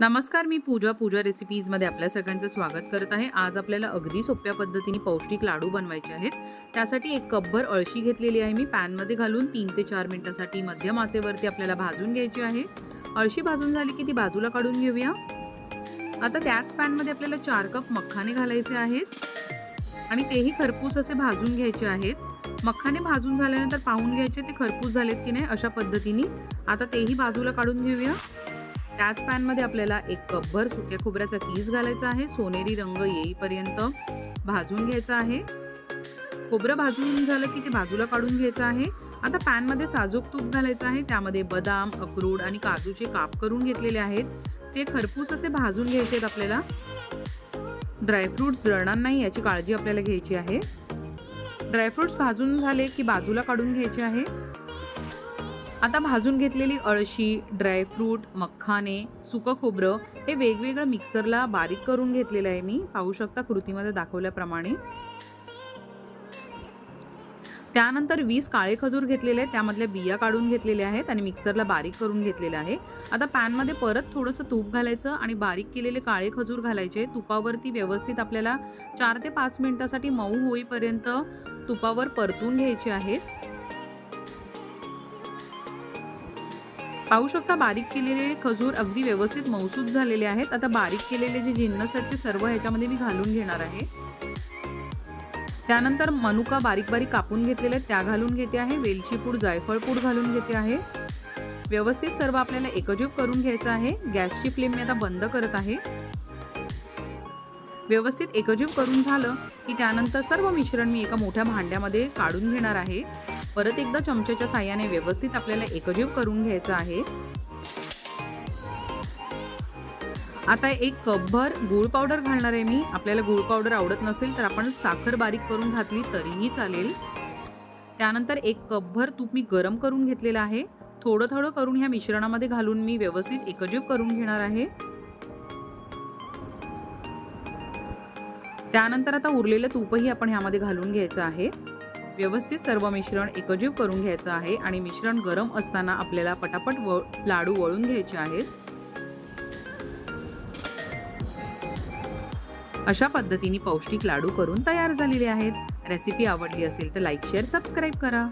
नमस्कार मी पूजा. पूजा रेसिपीजमध्ये आपल्या सगळ्यांचं स्वागत करत आहे. आज आपल्याला अगदी सोप्या पद्धतीने पौष्टिक लाडू बनवायचे आहेत. त्यासाठी एक कपभर अळशी घेतलेली आहे मी. पॅनमध्ये घालून तीन ते चार मिनिटासाठी मध्यम आचेवरती आपल्याला भाजून घ्यायची आहे. अळशी भाजून झाली की ती बाजूला काढून घेऊया. आता त्याच पॅनमध्ये आपल्याला चार कप मखाने घालायचे आहेत. आणि तेही खरपूस असे भाजून घ्यायचे आहेत. मखाने भाजून झाल्यानंतर पाहून घ्यायचे ते खरपूस झालेत की नाही अशा पद्धतीने. आता तेही बाजूला काढून घेऊया. त्याच पॅनमध्ये आपल्याला एक कपभर सुक्या खोबऱ्याचा कीस घालायचा आहे. सोनेरी रंग येईपर्यंत भाजून घ्यायचा आहे. खोबरं भाजून झालं की ते बाजूला काढून घ्यायचं आहे. आता पॅनमध्ये साजूक तूप घालायचं आहे. त्यामध्ये बदाम अक्रोड आणि काजूचे काप करून घेतलेले आहेत. ते खरपूस असे भाजून घ्यायचे आहेत आपल्याला. ड्रायफ्रूट्स जळणार नाही याची काळजी आपल्याला घ्यायची आहे. ड्रायफ्रूट्स भाजून झाले की बाजूला काढून घ्यायचे आहे. आता भाजून घेतलेली अळशी ड्रायफ्रूट मखाने सुकं खोबरं हे वेगवेगळं मिक्सरला बारीक करून घेतलेलं आहे मी. पाहू शकता कृतीमध्ये दाखवल्याप्रमाणे. त्यानंतर वीस काळे खजूर घेतलेले आहेत. त्यामधल्या बिया काढून घेतलेल्या आहेत आणि मिक्सरला बारीक करून घेतलेलं आहे. आता पॅनमध्ये परत थोडंसं तूप घालायचं आणि बारीक केलेले काळे खजूर घालायचे. तुपावरती व्यवस्थित आपल्याला चार ते पाच मिनिटासाठी मऊ होईपर्यंत तुपावर परतून घ्यायचे आहेत. पाहू शकता बारीक केलेले खजूर अगदी व्यवस्थित मौसूद झालेले आहेत. आता बारीक केलेले जे जिन्नस आहेत ते सर्व ह्याच्यामध्ये मी घालून घेणार आहे. त्यानंतर मनुका बारीक बारीक कापून घेतलेले आहेत. त्या घालून घेते आहे. वेलची पूड जायफळ पूड घालून घेते आहे. व्यवस्थित सर्व आपल्याला एकजीव करून घ्यायचं आहे. गॅसची फ्लेम मी आता बंद करत आहे. व्यवस्थित एकजीव करून झालं की त्यानंतर सर्व मिश्रण मी एका मोठ्या भांड्यामध्ये काढून घेणार आहे. परत एकदा चमच्याच्या साह्याने व्यवस्थित आपल्याला एकजीव करून घ्यायचं आहे. आता एक कपभर गूळ पावडर घालणार आहे मी. आपल्याला गूळ पावडर आवडत नसेल तर आपण साखर बारीक करून घातली तरीही चालेल. त्यानंतर एक कपभर तूप मी गरम करून घेतलेलं आहे. थोडं थोडं करून ह्या मिश्रणामध्ये घालून मी व्यवस्थित एकजीव करून घेणार आहे. त्यानंतर आता उरलेलं तूपही आपण ह्यामध्ये घालून घ्यायचं आहे. व्यवस्थित सर्व मिश्रण एकजीव करून घ्यायचं आहे आणि मिश्रण गरम असताना आपल्याला पटापट व लाडू वळून घ्यायचे आहेत. अशा पद्धतीने पौष्टिक लाडू करून तयार झालेले आहेत. रेसिपी आवडली असेल तर लाईक शेअर सबस्क्राईब करा.